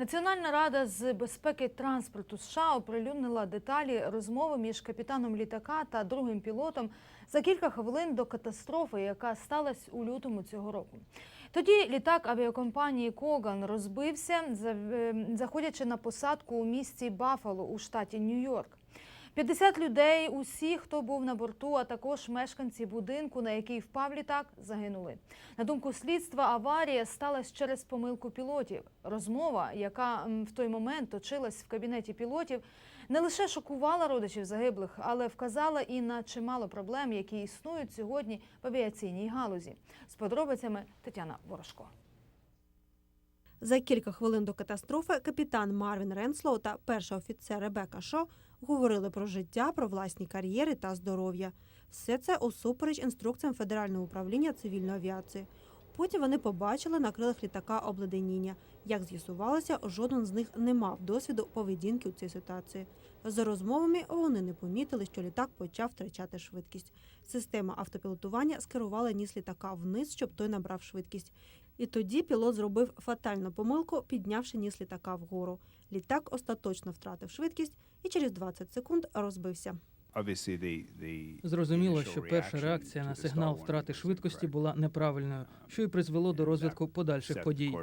Національна рада з безпеки транспорту США оприлюднила деталі розмови між капітаном літака та другим пілотом за кілька хвилин до катастрофи, яка сталася у лютому цього року. Тоді літак авіакомпанії Коган розбився, е, заходячи на посадку у місті Баффало у штаті Нью-Йорк. 50 людей, усі, хто був на борту, а також мешканці будинку, на який впав літак, загинули. На думку слідства, аварія сталася через помилку пілотів. Розмова, яка в той момент точилась в кабінеті пілотів, не лише шокувала родичів загиблих, але вказала і на чимало проблем, які існують сьогодні в авіаційній галузі. З подробицями Тетяна Ворожко. За кілька хвилин до катастрофи капітан Марвін Ренслоу та перша офіцер Ребека Шо говорили про життя, про власні кар'єри та здоров'я. Все це усупереч інструкціям Федерального управління цивільної авіації. Потім вони побачили на крилах літака обледеніння. Як з'ясувалося, жоден з них не мав досвіду поведінки у цій ситуації. За розмовами вони не помітили, що літак почав втрачати швидкість. Система автопілотування скерувала ніс літака вниз, щоб той набрав швидкість. І тоді пілот зробив фатальну помилку, піднявши ніс літака вгору. Літак остаточно втратив швидкість і через 20 секунд розбився. Зрозуміло, що перша реакція на сигнал втрати швидкості була неправильною, що й призвело до розвитку подальших подій.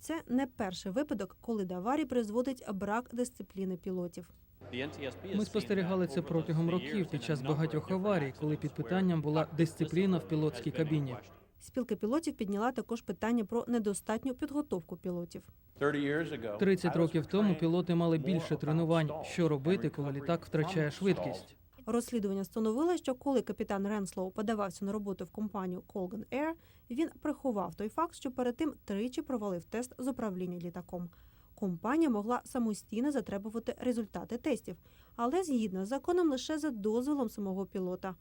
Це не перший випадок, коли до аварії призводить брак дисципліни пілотів. Ми спостерігали це протягом років під час багатьох аварій, коли під питанням була дисципліна в пілотській кабіні. Спілка пілотів підняла також питання про недостатню підготовку пілотів. 30 років тому пілоти мали більше тренувань, що робити, коли літак втрачає швидкість. Розслідування встановило, що коли капітан Ренслоу подавався на роботу в компанію Colgan Air, він приховав той факт, що перед тим тричі провалив тест з управління літаком. Компанія могла самостійно затребувати результати тестів, але згідно з законом лише за дозволом самого пілота.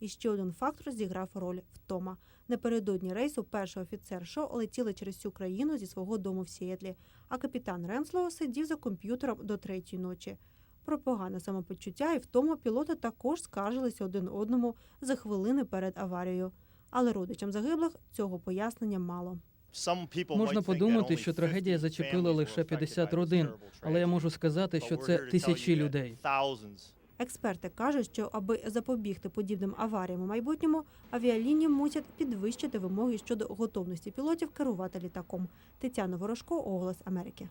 І ще один фактор зіграв роль втома. Напередодні рейсу перший офіцер шо летіли через всю країну зі свого дому в Сіетлі, а капітан Ренслоу сидів за комп'ютером до третьої ночі. Про погане самопочуття і втому пілоти також скаржилися один одному за хвилини перед аварією. Але родичам загиблих цього пояснення мало. Можна подумати, що трагедія зачепила лише 50 родин, але я можу сказати, що це тисячі людей. Експерти кажуть, що аби запобігти подібним аваріям у майбутньому, авіалінії мусять підвищити вимоги щодо готовності пілотів керувати літаком. Тетяна Ворожко, Оголос Америки.